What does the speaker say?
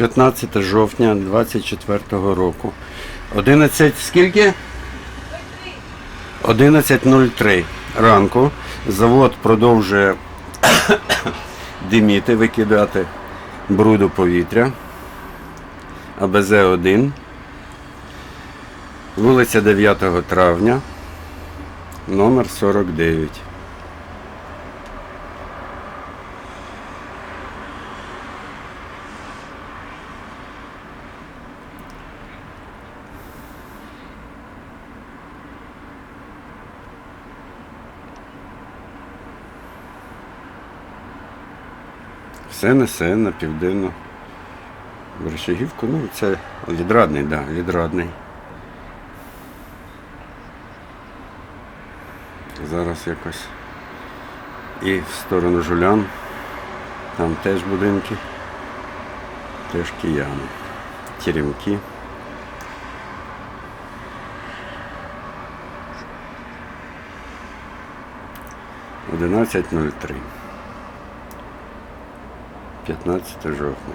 15 жовтня 24 року. 11 скільки? 11.03 ранку. Завод продовжує диміти, викидати бруду повітря. АБЗ-1. Вулиця 9 травня, номер 49. Все несе на південну Вершигівку. Ну, це відрадний, так, да, відрадний. Зараз якось і в сторону Жулян. Там теж будинки, теж кияни. Теремки. Одинадцять нуль три. 15 жовтня.